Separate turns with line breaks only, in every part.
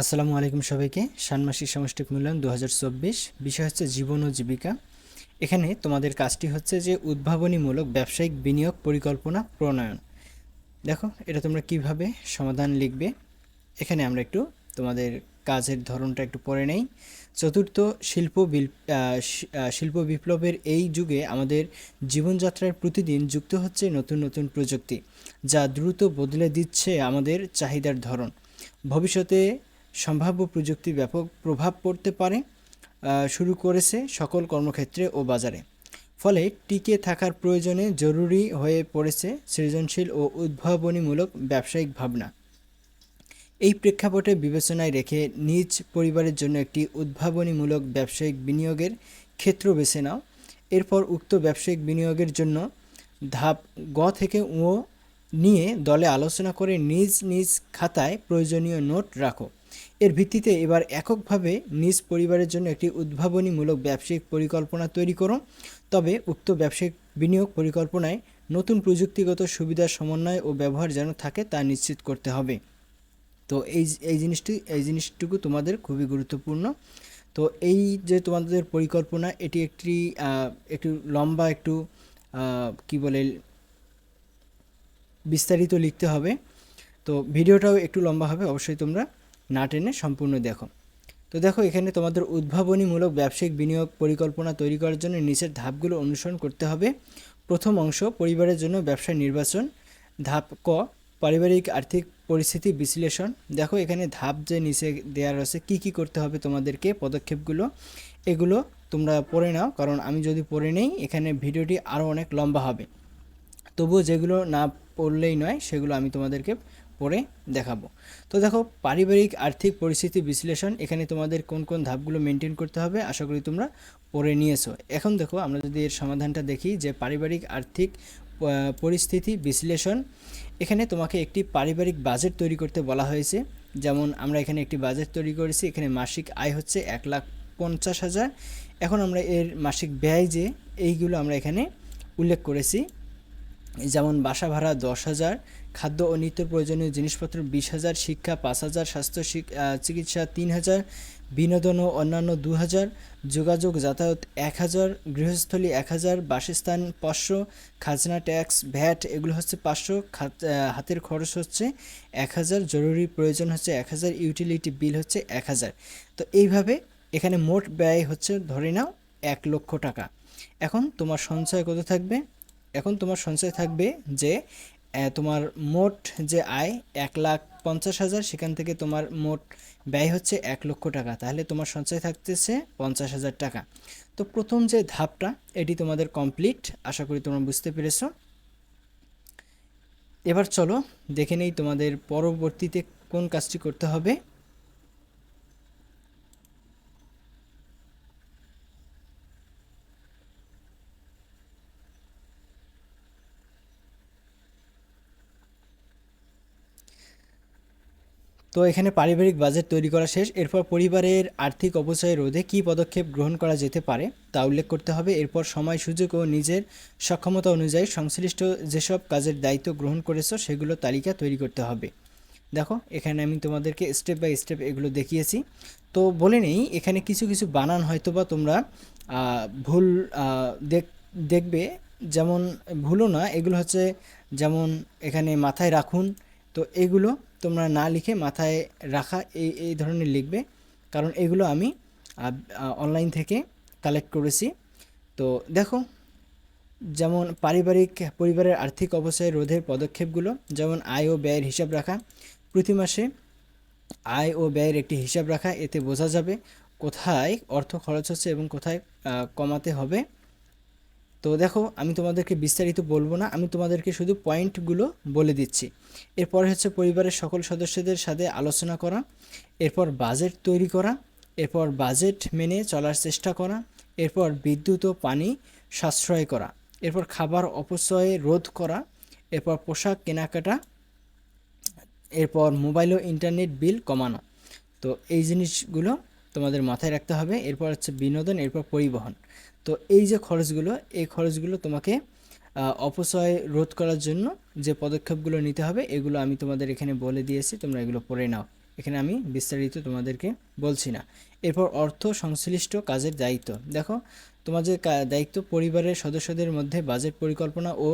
আসসালামু আলাইকুম সবাইকে। ষান্মাসিক সামষ্টিক মূল্যায়ন দু হাজার চব্বিশ। বিষয় হচ্ছে জীবন ও জীবিকা। এখানে তোমাদের কাজটি হচ্ছে যে উদ্ভাবনীমূলক ব্যবসায়িক বিনিয়োগ পরিকল্পনা প্রণয়ন। দেখো, এটা তোমরা কীভাবে সমাধান লিখবে? এখানে আমরা একটু তোমাদের কাজের ধরনটা একটু পরে নেই। চতুর্থ, শিল্প শিল্প বিপ্লবের এই যুগে আমাদের জীবনযাত্রার প্রতিদিন যুক্ত হচ্ছে নতুন নতুন প্রযুক্তি, যা দ্রুত বদলে দিচ্ছে আমাদের চাহিদার ধরন। ভবিষ্যতে সম্ভাব্য প্রযুক্তি ব্যাপক প্রভাব পড়তে পারে শুরু করেছে সকল কর্মক্ষেত্রে ও বাজারে। ফলে টিকে থাকার প্রয়োজনে জরুরি হয়ে পড়েছে সৃজনশীল ও উদ্ভাবনীমূলক ব্যবসায়িক ভাবনা। এই প্রেক্ষাপটে বিবেচনায় রেখে নিজ পরিবারের জন্য একটি উদ্ভাবনীমূলক ব্যবসায়িক বিনিয়োগের ক্ষেত্র বেছে নাও। এরপর উক্ত ব্যবসায়িক বিনিয়োগের জন্য ধাপ গ থেকে ও নিয়ে দলে আলোচনা করে নিজ নিজ খাতায় প্রয়োজনীয় নোট রাখো। এর ভিত্তিতে এবার এককভাবে নিজ পরিবারের জন্য একটি উদ্ভাবনীমূলক ব্যবসায়িক পরিকল্পনা তৈরি করো। তবে উক্ত ব্যবসায়িক বিনিয়োগ পরিকল্পনায় নতুন প্রযুক্তিগত সুবিধার সমন্বয় ও ব্যবহার যেন থাকে তা নিশ্চিত করতে হবে। তো এই এই জিনিসটি, এই জিনিসটুকু তোমাদের খুবই গুরুত্বপূর্ণ। তো এই যে তোমাদের পরিকল্পনা, এটি একটি একটু লম্বা একটু কি বলে, বিস্তারিত লিখতে হবে। তো ভিডিওটাও একটু লম্বা হবে, অবশ্যই তোমরা না টেনে সম্পূর্ণ দেখো। তো দেখো, এখানে তোমাদের উদ্ভাবনীমূলক ব্যবসায়িক বিনিয়োগ পরিকল্পনা তৈরি করার জন্য নিচের ধাপগুলো অনুসরণ করতে হবে। প্রথম অংশ, পরিবারের জন্য ব্যবসা নির্বাচন। ধাপ ক, পারিবারিক আর্থিক পরিস্থিতি বিশ্লেষণ। দেখো, এখানে ধাপ যে নিচে দেওয়া রয়েছে, কী কী করতে হবে তোমাদেরকে, পদক্ষেপগুলো, এগুলো তোমরা পড়ে নাও। কারণ আমি যদি পড়ে নেই, এখানে ভিডিওটি আরও অনেক লম্বা হবে। তবুও যেগুলো না পড়লেই নয়, সেগুলো আমি তোমাদেরকে পড়ে দেখাবো। তো দেখো, পারিবারিক আর্থিক পরিস্থিতি বিশ্লেষণ, এখানে তোমাদের কোন কোন ধাপগুলো মেনটেন করতে হবে, আশা করি তোমরা পড়ে নিয়েছো। এখন দেখো, আমরা যদি এর সমাধানটা দেখি, যে পারিবারিক আর্থিক পরিস্থিতি বিশ্লেষণ, এখানে তোমাকে একটি পারিবারিক বাজেট তৈরি করতে বলা হয়েছে। যেমন, আমরা এখানে একটি বাজেট তৈরি করেছি, এখানে মাসিক আয় হচ্ছে এক লাখ পঞ্চাশ হাজার। এখন আমরা এর মাসিক ব্যয় যে, এইগুলো আমরা এখানে উল্লেখ করেছি। যেমন বাসা ভাড়া দশ হাজার, খাদ্য ও নিত্য প্রয়োজনীয় জিনিসপত্র বিশ হাজার, শিক্ষা পাঁচ হাজার, স্বাস্থ্য চিকিৎসা তিন হাজার, বিনোদন ও অন্যান্য দু হাজার, যোগাযোগ যাতায়াত এক হাজার, গৃহস্থলী এক হাজার, বাসস্থান পাঁচশো, খাজনা ট্যাক্স, ভ্যাট এগুলো হচ্ছে পাঁচশো হাতের খরচ হচ্ছে এক হাজার, জরুরি প্রয়োজন হচ্ছে এক হাজার, ইউটিলিটি বিল হচ্ছে এক হাজার। তো এইভাবে এখানে মোট ব্যয় হচ্ছে ধরে নাও এক লক্ষ টাকা। এখন তোমার সঞ্চয় কত থাকবে? এখন তোমার সঞ্চয় থাকবে যে তোমার মোট যে আয় এক লাখ পঞ্চাশ হাজার, সেখান থেকে তোমার মোট ব্যয় হচ্ছে এক লক্ষ টাকা। তাহলে তোমার সঞ্চয় থাকতেছে পঞ্চাশ হাজার টাকা। তো প্রথম যে ধাপটা, এটি তোমাদের কমপ্লিট আশা করি তোমরা বুঝতে পেরেছ। এবার চলো দেখে নেই তোমাদের পরবর্তীতে কোন কাজটি করতে হবে। তো এখানে পারিবারিক বাজেট তৈরি করা শেষ। এরপর পরিবারের আর্থিক অপচয় রোধে কী পদক্ষেপ গ্রহণ করা যেতে পারে তা উল্লেখ করতে হবে। এরপর সময়, সুযোগ ও নিজের সক্ষমতা অনুযায়ী সংশ্লিষ্ট যেসব কাজের দায়িত্ব গ্রহণ করেছ, সেগুলো তালিকা তৈরি করতে হবে। দেখো, এখানে আমি তোমাদেরকে স্টেপ বাই স্টেপ এগুলো দেখিয়েছি। তো বলে নেই, এখানে কিছু কিছু বানান হয়তো বা তোমরা ভুল দেখ, দেখবে। যেমন ভুলও না, এগুলো হচ্ছে যেমন এখানে মাথায় রাখুন। তো এগুলো তোমরা না লিখে মাথায় রাখা এই এই ধরনের লিখবে। কারণ এগুলো আমি অনলাইন থেকে কালেক্ট করেছি। তো দেখো, যেমন পারিবারিক পরিবারের আর্থিক অবস্থায় রোধের পদক্ষেপগুলো, যেমন আয় ও ব্যয়ের হিসাব রাখা। প্রতি মাসে আয় ও ব্যয়ের একটি হিসাব রাখা, এতে বোঝা যাবে কোথায় অর্থ খরচ হচ্ছে এবং কোথায় কমাতে হবে। তো দেখো, আমি তোমাদেরকে বিস্তারিত বলব না, আমি তোমাদেরকে শুধু পয়েন্টগুলো বলে দিচ্ছি। এরপর হচ্ছে পরিবারের সকল সদস্যদের সাথে আলোচনা করা, এরপর বাজেট তৈরি করা, এরপর বাজেট মেনে চলার চেষ্টা করা, এরপর বিদ্যুৎ ও পানি সাশ্রয় করা, এরপর খাবার অপচয় রোধ করা, এরপর পোশাক কেনাকাটা, এরপর মোবাইল ও ইন্টারনেট বিল কমানো। তো এই জিনিসগুলো তোমাদের মাথায় রাখতে হবে, এরপর হচ্ছে বিনোদন, এরপর পরিবহন। তো এই যে খরচগুলো, এই খরচগুলো তোমাকে অপচয় রোধ করার জন্য যে পদক্ষেপগুলো নিতে হবে, এগুলো আমি তোমাদের এখানে বলে দিয়েছি, তোমরা এগুলো পড়ে নাও। এখানে আমি বিস্তারিত তোমাদেরকে বলছি না। এরপর অর্থ সংশ্লিষ্ট কাজের দায়িত্ব। দেখো, তোমাদের দায়িত্ব পরিবারের সদস্যদের মধ্যে বাজেট পরিকল্পনা ও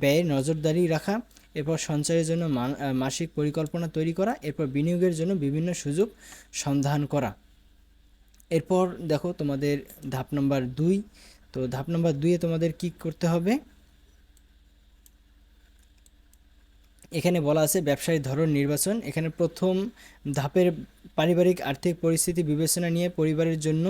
ব্যয়ের নজরদারি রাখা, এরপর সঞ্চয়ের জন্য মাসিক পরিকল্পনা তৈরি করা, এরপর বিনিয়োগের জন্য বিভিন্ন সুযোগ সন্ধান করা। এরপর দেখো তোমাদের ধাপ নাম্বার দুই। তো ধাপ নাম্বার দুইয়ে তোমাদের কি করতে হবে? এখানে বলা আছে ব্যবসায়ী ধরন নির্বাচন। এখানে প্রথম ধাপের পারিবারিক আর্থিক পরিস্থিতি বিবেচনা নিয়ে পরিবারের জন্য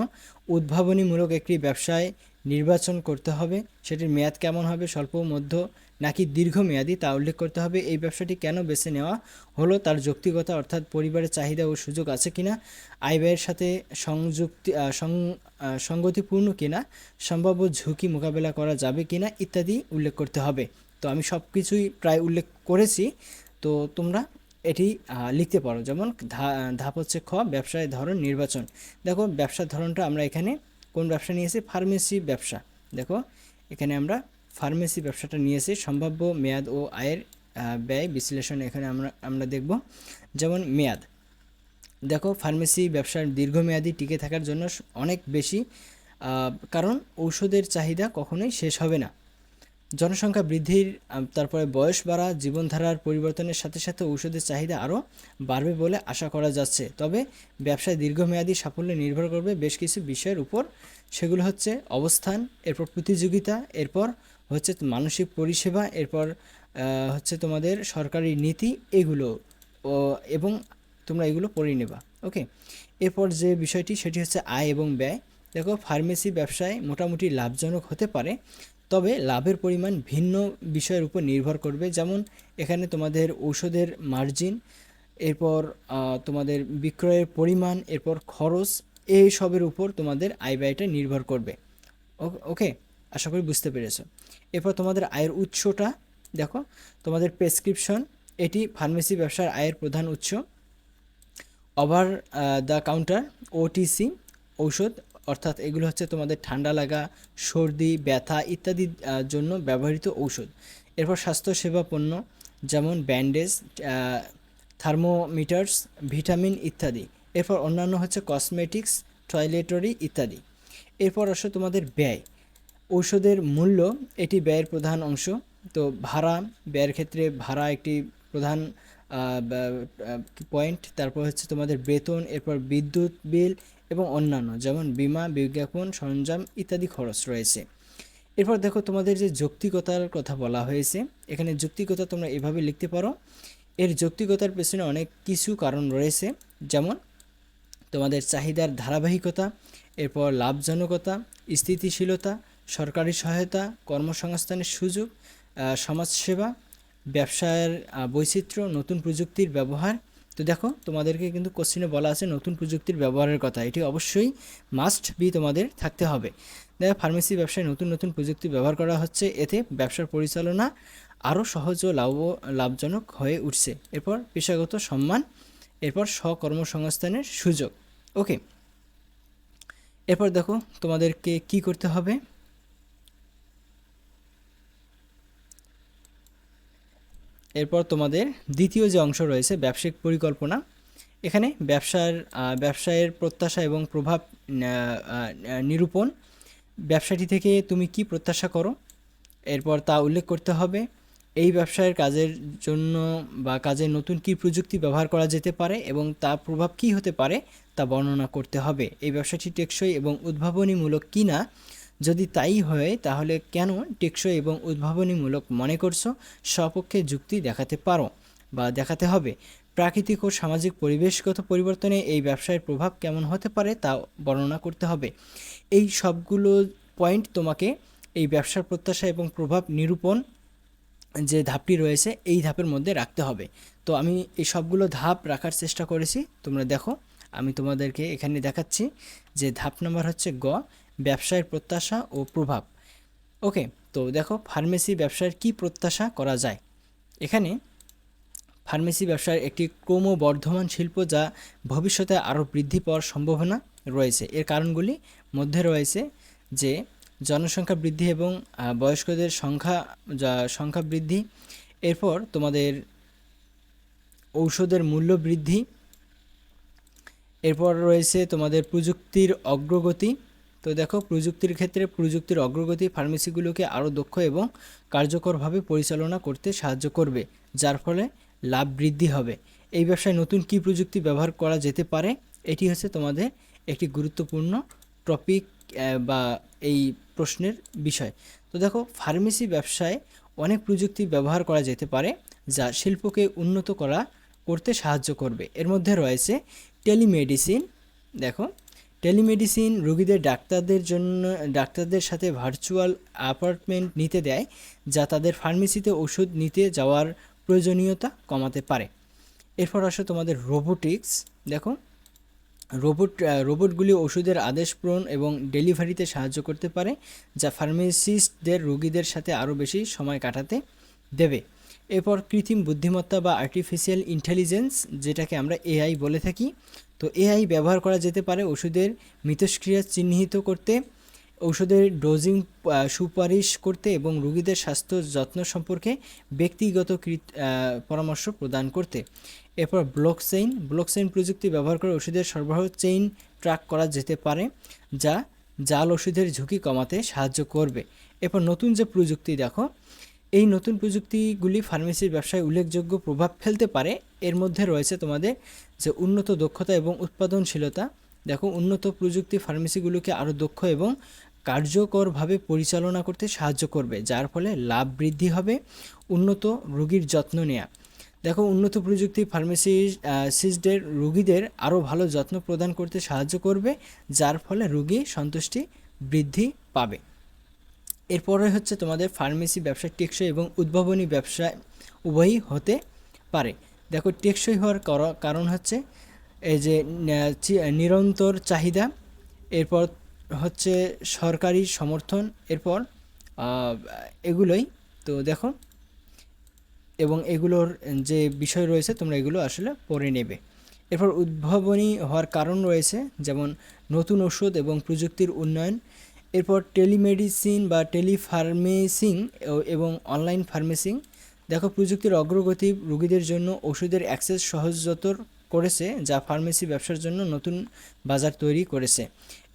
উদ্ভাবনীমূলক একটি ব্যবসায় নির্বাচন করতে হবে। সেটির মেয়াদ কেমন হবে? স্বল্প, মধ্য নাকি দীর্ঘমেয়াদী তা উল্লেখ করতে হবে। এই ব্যবসাটি কেন বেছে নেওয়া হলো তার যৌক্তিকতা অর্থাৎ পরিবারের চাহিদা ও সুযোগ আছে কিনা আয় ব্যয়ের সাথে সংযুক্তি আহ, সং- সঙ্গতিপূর্ণ কিনা সম্ভাব্য ঝুঁকি মোকাবেলা করা যাবে কিনা ইত্যাদি উল্লেখ করতে হবে। তো আমি সব কিছুই প্রায় উল্লেখ করেছি। তো তোমরা এটি লিখতে পারো। যেমন ধাপ হচ্ছে খ ব্যবসায় ধরন নির্বাচন। দেখো ব্যবসার ধরনটা আমরা এখানে কোন ব্যবসা নিয়েছি? ফার্মেসি ব্যবসা। দেখো এখানে আমরা ফার্মেসি ব্যবসাটা নিয়েছি। সম্ভাব্য মেয়াদ ও আয়ের ব্যয় বিশ্লেষণ এখানে আমরা আমরা দেখব। যেমন মেয়াদ। দেখো, ফার্মেসি ব্যবসার দীর্ঘমেয়াদী টিকে থাকার জন্য অনেক বেশি কারণ ঔষধের চাহিদা কখনোই শেষ হবে না। জনসংখ্যা বৃদ্ধির তারপরে বয়স বাড়া, জীবনধারার পরিবর্তনের সাথে সাথে ঔষধের চাহিদা আরও বাড়বে বলে আশা করা যাচ্ছে। তবে ব্যবসায় দীর্ঘমেয়াদী সাফল্য নির্ভর করবে বেশ কিছু বিষয়ের উপর। সেগুলো হচ্ছে অবস্থান, এরপর প্রতিযোগিতা, এরপর হচ্ছে মানসিক পরিষেবা, এরপর হচ্ছে তোমাদের সরকারি নীতি, এগুলো এবং তোমরা এগুলো পড়ে নেবা, ওকে? এরপর যে বিষয়টি, সেটি হচ্ছে আয় এবং ব্যয়। দেখো, ফার্মেসি ব্যবসায় মোটামুটি লাভজনক হতে পারে, তবে লাভের পরিমাণ ভিন্ন বিষয়ের উপর নির্ভর করবে। যেমন, এখানে তোমাদের ঔষধের মার্জিন এরপর তোমাদের বিক্রয়ের পরিমাণ, এরপর খরচ এই সবের উপর তোমাদের আয় ব্যয়টা নির্ভর করবে ওকে? আশা করি বুঝতে পেরেছ। এরপর তোমাদের আয়ের উৎসটা, দেখো, তোমাদের প্রেসক্রিপশন এটি ফার্মেসি ব্যবসার আয়ের প্রধান উৎস। ওভার দ্য কাউন্টার ওটিসি ঔষধ, অর্থাৎ এগুলো হচ্ছে তোমাদের ঠান্ডা লাগা, সর্দি, ব্যথা ইত্যাদির জন্য ব্যবহৃত ঔষধ। এরপর স্বাস্থ্যসেবা পণ্য, যেমন ব্যান্ডেজ থার্মোমিটার্স, ভিটামিন ইত্যাদি। এরপর অন্যান্য হচ্ছে কসমেটিক্স টয়লেটরি ইত্যাদি। এরপর আসো তোমাদের ব্যয়। ঔষধের মূল্য এটি ব্যয়ের প্রধান অংশ। তো ভাড়া, ব্যয়ের ক্ষেত্রে ভাড়া একটি প্রধান পয়েন্ট তারপর হচ্ছে তোমাদের বেতন, এরপর বিদ্যুৎ বিল এবং অন্যান্য, যেমন বিমা, বিজ্ঞাপন, সরঞ্জাম ইত্যাদি খরচ রয়েছে। এরপর দেখো তোমাদের যে যৌক্তিকতার কথা বলা হয়েছে, এখানে যৌক্তিকতা তোমরা এভাবে লিখতে পারো। এর যৌক্তিকতার পেছনে অনেক কিছু কারণ রয়েছে, যেমন তোমাদের চাহিদার ধারাবাহিকতা, এরপর লাভজনকতা, স্থিতিশীলতা সরকারি সহায়তা কর্মসংস্থানের সুযোগ সমাজসেবা ব্যবসার আহ, বৈচিত্র্য নতুন প্রযুক্তির ব্যবহার। তো দেখো তোমাদেরকে কিন্তু কোশ্চিনে বলা আছে নতুন প্রযুক্তির ব্যবহারের কথা। এটি অবশ্যই মাস্ট বি তোমাদের থাকতে হবে। দেখো ফার্মেসি ব্যবসায় নতুন নতুন প্রযুক্তি ব্যবহার করা হচ্ছে। এতে ব্যবসার পরিচালনা আরও সহজ ও লাভ লাভজনক হয়ে উঠছে। এরপর পেশাগত সম্মান এরপর স্বকর্মসংস্থানের সুযোগ। ওকে এরপর দেখো তোমাদেরকে কি করতে হবে? এরপর তোমাদের দ্বিতীয় যে অংশ রয়েছে, ব্যবসায়িক পরিকল্পনা। এখানে ব্যবসার ব্যবসায়ের প্রত্যাশা এবং প্রভাব নিরূপণ। ব্যবসাটি থেকে তুমি কি প্রত্যাশা করো? এরপর তা উল্লেখ করতে হবে, এই ব্যবসায়ের কাজের জন্য বা কাজে নতুন কি প্রযুক্তি ব্যবহার করা যেতে পারে এবং তার প্রভাব কি হতে পারে তা বর্ণনা করতে হবে। এই ব্যবসাটি টেকসই এবং উদ্ভাবনীমূলক কি না যদি তাই হয়, তাহলে কেন টেকসই এবং উদ্ভাবনীমূলক মনে করছ? সপক্ষে যুক্তি দেখাতে পারো বা দেখাতে হবে। প্রাকৃতিক ও সামাজিক পরিবেশগত পরিবর্তনে এই ব্যবসায়ের প্রভাব কেমন হতে পারে তা বর্ণনা করতে হবে। এই সবগুলো পয়েন্ট তোমাকে এই ব্যবসার প্রত্যাশা এবং প্রভাব নিরূপণ যে ধাপটি রয়েছে, এই ধাপের মধ্যে রাখতে হবে। তো আমি এই সবগুলো ধাপ রাখার চেষ্টা করেছি। তোমরা দেখো, আমি তোমাদেরকে এখানে দেখাচ্ছি যে ধাপ নাম্বার হচ্ছে গ। ব্যবসায়ের প্রত্যাশা ও প্রভাব। ওকে, তো দেখো ফার্মেসি ব্যবসার কি প্রত্যাশা করা যায়? এখানে ফার্মেসি ব্যবসার একটি ক্রমবর্ধমান শিল্প যা ভবিষ্যতে আরও বৃদ্ধি পাওয়ার সম্ভাবনা রয়েছে। এর কারণগুলি মধ্যে রয়েছে যে, জনসংখ্যা বৃদ্ধি এবং বয়স্কদের সংখ্যা, যা, সংখ্যা বৃদ্ধি, এরপর তোমাদের ঔষধের মূল্য বৃদ্ধি, এরপর রয়েছে তোমাদের প্রযুক্তির অগ্রগতি তো দেখো, প্রযুক্তির ক্ষেত্রে প্রযুক্তির অগ্রগতি ফার্মেসিগুলোকে আরও দক্ষ এবং কার্যকরভাবে পরিচালনা করতে সাহায্য করবে, যার ফলে লাভ বৃদ্ধি হবে। এই ব্যবসায় নতুন কী প্রযুক্তি ব্যবহার করা যেতে পারে, এটি হচ্ছে তোমাদের একটি গুরুত্বপূর্ণ টপিক বা এই প্রশ্নের বিষয়। তো দেখো, ফার্মেসি ব্যবসায় অনেক প্রযুক্তি ব্যবহার করা যেতে পারে, যা শিল্পকে উন্নত করা, করতে সাহায্য করবে। এর মধ্যে রয়েছে টেলিমেডিসিন, দেখো টেলিমেডিসিন রোগীদের ডাক্তারদের জন্য, ডাক্তারদের সাথে ভার্চুয়াল অ্যাপার্টমেন্ট নিতে দেয়, যা তাদের ফার্মেসিতে ওষুধ নিতে যাওয়ার প্রয়োজনীয়তা কমাতে পারে। এরপর আসো তোমাদের রোবোটিক্স। দেখো, রোবট রোবটগুলি ওষুধের আদেশ পূরণ এবং ডেলিভারিতে সাহায্য করতে পারে, যা ফার্মেসিস্টদের রোগীদের সাথে আরও বেশি সময় কাটাতে দেবে। এরপর কৃত্রিম বুদ্ধিমত্তা বা আর্টিফিশিয়াল ইন্টেলিজেন্স যেটাকে আমরা এআই বলে থাকি। তো এআই ব্যবহার করা যেতে পারে ওষুধের মিথস্ক্রিয়া চিহ্নিত করতে ঔষধের ডোজিং সুপারিশ করতে এবং রোগীদের স্বাস্থ্য যত্ন সম্পর্কে ব্যক্তিগত পরামর্শ প্রদান করতে। এরপর ব্লকচেইন ব্লকচেইন প্রযুক্তি ব্যবহার করে ওষুধের সরবরাহ চেইন ট্র্যাক করা যেতে পারে, যা জাল ওষুধের ঝুঁকি কমাতে সাহায্য করবে। এরপর নতুন যে প্রযুক্তি, দেখো এই নতুন প্রযুক্তিগুলি ফার্মেসির ব্যবসায় উল্লেখযোগ্য প্রভাব ফেলতে পারে। এর মধ্যে রয়েছে তোমাদের যে উন্নত দক্ষতা এবং উৎপাদনশীলতা। দেখো, উন্নত প্রযুক্তি ফার্মেসিগুলোকে আরও দক্ষ এবং কার্যকরভাবে পরিচালনা করতে সাহায্য করবে, যার ফলে লাভ বৃদ্ধি হবে, উন্নত রোগীর যত্ন নেওয়া দেখো, উন্নত প্রযুক্তি ফার্মেসি সিস্টদের রোগীদের আরও ভালো যত্ন প্রদান করতে সাহায্য করবে, যার ফলে রোগী সন্তুষ্টি বৃদ্ধি পাবে। এরপরে হচ্ছে তোমাদের ফার্মেসি ব্যবসা, টেকসই এবং উদ্ভাবনী ব্যবসা উভয়ই হতে পারে। দেখো, টেকসই হওয়ার কারণ হচ্ছে এই যে নিরন্তর চাহিদা, এরপর হচ্ছে সরকারি সমর্থন, এরপর এগুলোই। তো দেখো, এবং এগুলোর যে বিষয় রয়েছে, তোমরা এগুলো আসলে পড়ে নেবে। এরপর উদ্ভাবনী হওয়ার কারণ রয়েছে, যেমন নতুন ওষুধ এবং প্রযুক্তির উন্নয়ন এরপর টেলিমেডিসিন বা টেলিফার্মেসিং এবং অনলাইন ফার্মেসিং। দেখো, প্রযুক্তির অগ্রগতি রোগীদের জন্য ওষুধের অ্যাক্সেস সহজতর করেছে, যা ফার্মেসি ব্যবসার জন্য নতুন বাজার তৈরি করেছে।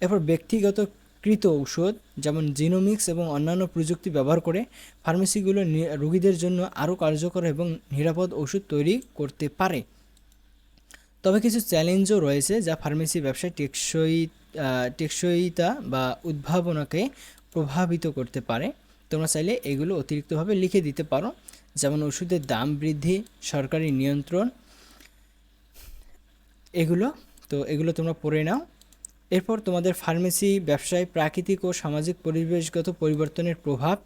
এরপর ব্যক্তিগত কৃত ঔষধ, যেমন জিনোমিক্স এবং অন্যান্য প্রযুক্তি ব্যবহার করে ফার্মেসিগুলো রোগীদের জন্য আরও কার্যকর এবং নিরাপদ ওষুধ তৈরি করতে পারে। তবে কিছু চ্যালেঞ্জও রয়েছে, যা ফার্মেসি ব্যবসায় টেকসই টেকসইতা বা উদ্ভাবনাকে প্রভাবিত করতে পারে। তোমরা চাইলে এগুলো অতিরিক্তভাবে লিখে দিতে পারো। যেমন ওষুধের দাম বৃদ্ধি, সরকারি নিয়ন্ত্রণ, এগুলো। তো এগুলো তোমরা পড়ে নাও। এরপর তোমাদের ফার্মেসি, ব্যবসায়, প্রাকৃতিক ও সামাজিক পরিবেশগত পরিবর্তনের প্রভাব।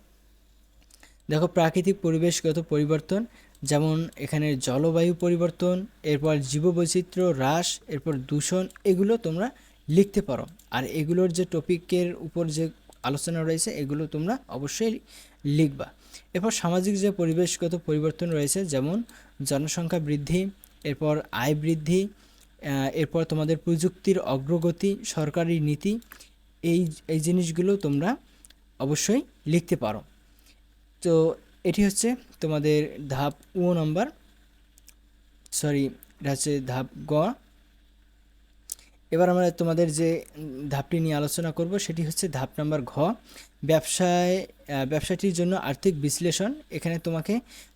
দেখো, প্রাকৃতিক পরিবেশগত পরিবর্তন, যেমন এখানে জলবায়ু পরিবর্তন, এরপর জীববৈচিত্র্য হ্রাস, এরপর দূষণ, এগুলো তোমরা লিখতে পারো। আর এগুলোর যে টপিকের উপর যে আলোচনা রয়েছে, এগুলো তোমরা অবশ্যই লিখবা। এরপর সামাজিক যে পরিবেশগত পরিবর্তন রয়েছে, যেমন জনসংখ্যা বৃদ্ধি, এরপর আয় বৃদ্ধি এরপর তোমাদের প্রযুক্তির অগ্রগতি, সরকারি নীতি, এই এই জিনিসগুলো তোমরা অবশ্যই লিখতে পারো। তো এটি হচ্ছে তোমাদের ধাপ ও নম্বর। সরি, এটা হচ্ছে ধাপ গ। এবার আমরা তোমাদের যে ধাপটি নিয়ে আলোচনা করব, সেটি হচ্ছে ধাপ নাম্বার ঘ। ব্যবসায় ব্যবসাটির জন্য আর্থিক বিশ্লেষণ। এখানে তোমাকে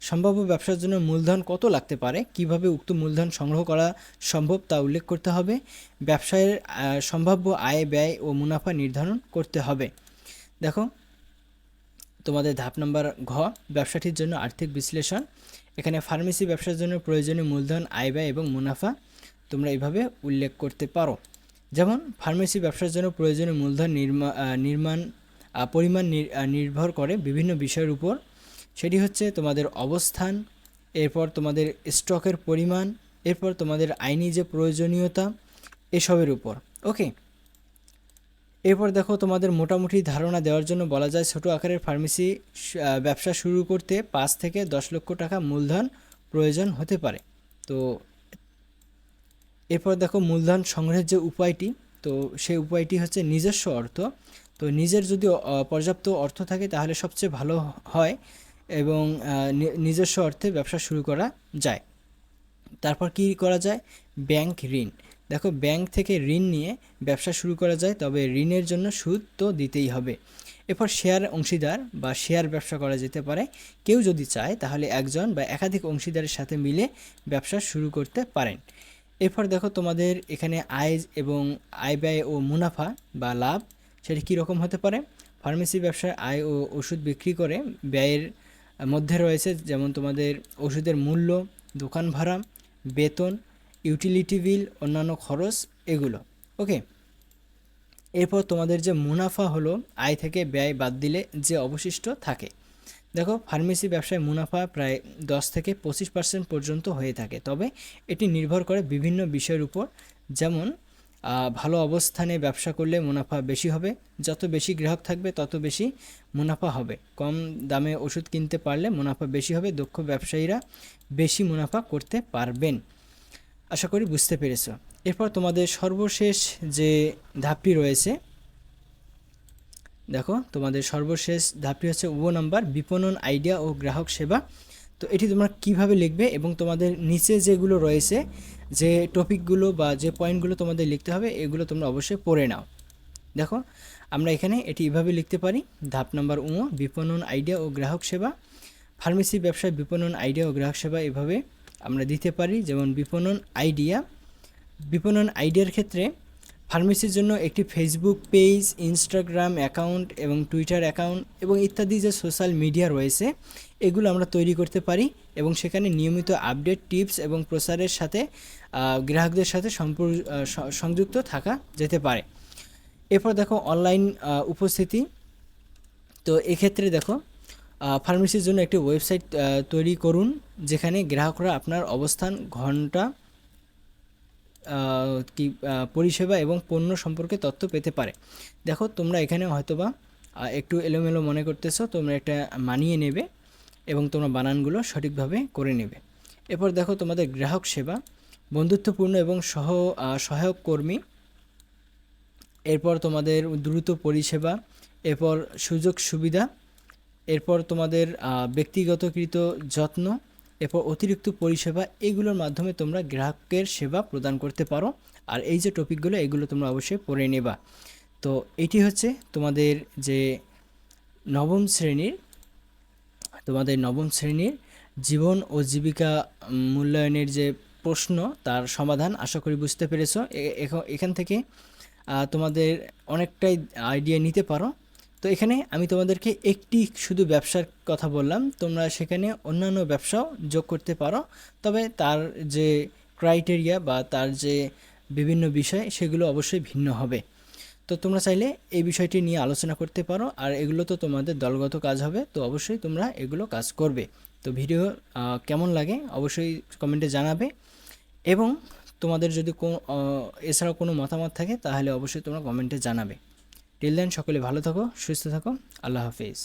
সম্ভাব্য ব্যবসার জন্য মূলধন কত লাগতে পারে, কীভাবে উক্ত মূলধন সংগ্রহ করা সম্ভব তা উল্লেখ করতে হবে। ব্যবসায়ের সম্ভাব্য আয়, ব্যয় ও মুনাফা নির্ধারণ করতে হবে। দেখো, তোমাদের ধাপ নাম্বার ঘ, ব্যবসাটির জন্য আর্থিক বিশ্লেষণ। এখানে ফার্মেসি ব্যবসার জন্য প্রয়োজনীয় মূলধন, আয়, ব্যয় এবং মুনাফা। তোমরা এইভাবে উল্লেখ করতে পারো। যেমন ফার্মেসি ব্যবসার জন্য প্রয়োজনীয় মূলধন নির্মাণ পরিমাণ নির্ভর করে বিভিন্ন বিষয়ের উপর। সেটি হচ্ছে তোমাদের অবস্থান, এরপর তোমাদের স্টকের পরিমাণ, এরপর তোমাদের আইনি যে প্রয়োজনীয়তা, এসবের উপর। ওকে? এরপর দেখো, তোমাদের মোটামুটি ধারণা দেওয়ার জন্য বলা যায়, ছোটো আকারের ফার্মেসি ব্যবসা শুরু করতে পাঁচ থেকে দশ লক্ষ টাকা মূলধন প্রয়োজন হতে পারে। তো এরপর দেখো মূলধন সংগ্রহের যে উপায়টি, তো সেই উপায়টি হচ্ছে নিজস্ব অর্থ। তো নিজের যদি পর্যাপ্ত অর্থ থাকে তাহলে সবচেয়ে ভালো হয় এবং নিজস্ব অর্থে ব্যবসা শুরু করা যায়। তারপর কি করা যায়? ব্যাংক ঋণ। দেখো ব্যাংক থেকে ঋণ নিয়ে ব্যবসা শুরু করা যায়, তবে ঋণের জন্য সুদ তো দিতেই হবে। এরপর শেয়ার অংশীদার বা শেয়ার ব্যবসা করা যেতে পারে। কেউ যদি চায় তাহলে একজন বা একাধিক অংশীদারের সাথে মিলে ব্যবসা শুরু করতে পারেন। এরপর দেখো তোমাদের এখানে আয় এবং আয় ব্যয় ও মুনাফা বা লাভ, সেটা কীরকম হতে পারে? ফার্মেসি ব্যবসায় আয় ও ওষুধ বিক্রি করে ব্যয়ের মধ্যে রয়েছে যেমন তোমাদের ওষুধের মূল্য, দোকান ভাড়া, বেতন ইউটিলিটি বিল অন্যান্য খরচ, এগুলো। ওকে? এরপর তোমাদের যে মুনাফা হলো, আয় থেকে ব্যয় বাদ দিলে যে অবশিষ্ট থাকে। দেখো ফার্মেসি ব্যবসায় মুনাফা প্রায় দশ থেকে পঁচিশ পার্সেন্ট পর্যন্ত হয়ে থাকে। তবে এটি নির্ভর করে বিভিন্ন বিষয়ের উপর। যেমন ভালো অবস্থানে ব্যবসা করলে মুনাফা বেশি হবে। যত বেশি গ্রাহক থাকবে, তত বেশি মুনাফা হবে। কম দামে ওষুধ কিনতে পারলে মুনাফা বেশি হবে, দক্ষ ব্যবসায়ীরা বেশি মুনাফা করতে পারবেন। আশা করি বুঝতে পেরেছ। এরপর তোমাদের সর্বশেষ যে ধাপটি রয়েছে দেখো, তোমাদের সর্বশেষ ধাপটি হচ্ছে ও নাম্বার, বিপণন আইডিয়া ও গ্রাহক সেবা। তো এটি তোমরা কীভাবে লিখবে এবং তোমাদের নিচে যেগুলো রয়েছে, যে টপিকগুলো বা যে পয়েন্টগুলো তোমাদের লিখতে হবে, এগুলো তোমরা অবশ্যই পড়ে নাও। দেখো, আমরা এখানে এটি এভাবে লিখতে পারি, ধাপ নাম্বার ও, বিপণন আইডিয়া ও গ্রাহক সেবা। ফার্মেসি, ব্যবসায় বিপণন আইডিয়া ও গ্রাহক সেবা এভাবে আমরা দিতে পারি, যেমন বিপণন আইডিয়া। বিপণন আইডিয়ার ক্ষেত্রে ফার্মেসির জন্য একটি ফেসবুক পেজ ইনস্টাগ্রাম অ্যাকাউন্ট এবং টুইটার অ্যাকাউন্ট এবং ইত্যাদি যে সোশ্যাল মিডিয়া রয়েছে, এগুলো আমরা তৈরি করতে পারি এবং সেখানে নিয়মিত আপডেট টিপস এবং প্রচারের সাথে গ্রাহকদের সাথে সংযুক্ত থাকা যেতে পারে। এরপর দেখো অনলাইন উপস্থিতি। তো এক্ষেত্রে দেখো ফার্মেসির জন্য একটি ওয়েবসাইট তৈরি করুন, যেখানে গ্রাহকরা আপনার অবস্থান, ঘণ্টা কি পরিষেবা এবং পণ্য সম্পর্কে তথ্য পেতে পারে। দেখো, তোমরা এখানে হয়তোবা একটু এলোমেলো মনে করতেছো, তোমরা একটা মানিয়ে নেবে এবং তোমরা বানানগুলো সঠিকভাবে করে নেবে। এরপর দেখো, তোমাদের গ্রাহক সেবা, বন্ধুত্বপূর্ণ এবং সহ সহায়ক কর্মী, এরপর তোমাদের দ্রুত পরিষেবা, এরপর সুযোগ সুবিধা, এরপর তোমাদের ব্যক্তিগতকৃত যত্ন এরপর অতিরিক্ত পরিষেবা, এগুলোর মাধ্যমে তোমরা গ্রাহকের সেবা প্রদান করতে পারো। আর এই যে টপিকগুলো, এগুলো তোমরা অবশ্যই পড়ে নেবা। তো এটি হচ্ছে তোমাদের যে নবম শ্রেণির, তোমাদের নবম শ্রেণির জীবন ও জীবিকা মূল্যায়নের যে প্রশ্ন, তার সমাধান আশা করি বুঝতে পেরেছ। এখান থেকে তোমাদের অনেকটাই আইডিয়া নিতে পারো। তো এখানে আমি তোমাদেরকে একটি শুধু ব্যবসার কথা বললাম। তোমরা সেখানে অন্যান্য ব্যবসাও যোগ করতে পারো। তবে তার যে ক্রাইটেরিয়া বা তার যে বিভিন্ন বিষয় সেগুলো অবশ্যই ভিন্ন হবে। তো তোমরা চাইলে এই বিষয়টি নিয়ে আলোচনা করতে পারো। আর এগুলো তো তোমাদের দলগত কাজ হবে। তো অবশ্যই তোমরা এগুলো কাজ করবে। তো ভিডিও কেমন লাগে অবশ্যই কমেন্টে জানাবে। এবং তোমাদের যদি কোনো এছাড়াও কোনো মতামত থাকে তাহলে অবশ্যই তোমরা কমেন্টে জানাবে। টিল দেন সকলে ভালো থাকো সুস্থ থাকো আল্লাহ হাফিজ।